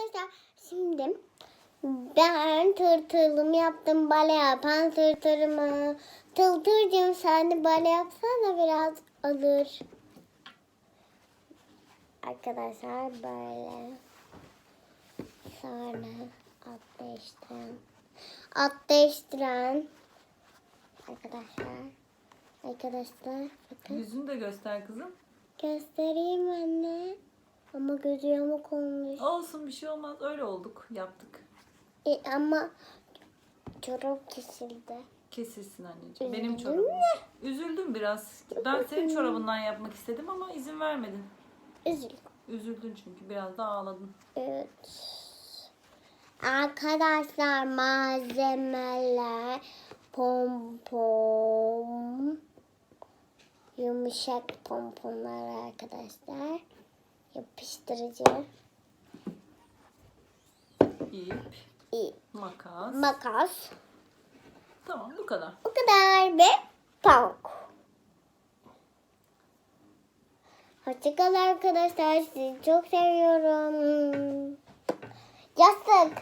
Arkadaşlar şimdi ben tırtılım yaptım bale yapan tırtırımı. Tıltırcığım sen de bale yapsana biraz alır. Arkadaşlar böyle. Sonra at değiştiren. At değiştiren. Arkadaşlar. Arkadaşlar bakın. Yüzünü de göster kızım. Göstereyim anne. Ama gözü yamuk olmuş. Olsun bir şey olmaz. Öyle olduk. Yaptık. E, ama çorap kesildi. Kesilsin anneciğim. Benim Üzüldün çorabım. Üzüldüm biraz. Ben senin çorabından yapmak istedim ama izin vermedin. Üzüldüm. Üzüldün çünkü. Biraz da ağladın. Evet. Arkadaşlar malzemeler pompon yumuşak pomponlar arkadaşlar yapıştırıcı İp, ip, makas. makas Tamam bu kadar. bu kadar ve pamuk. Hoşçakalın arkadaşlar. Sizi çok seviyorum. Yastık.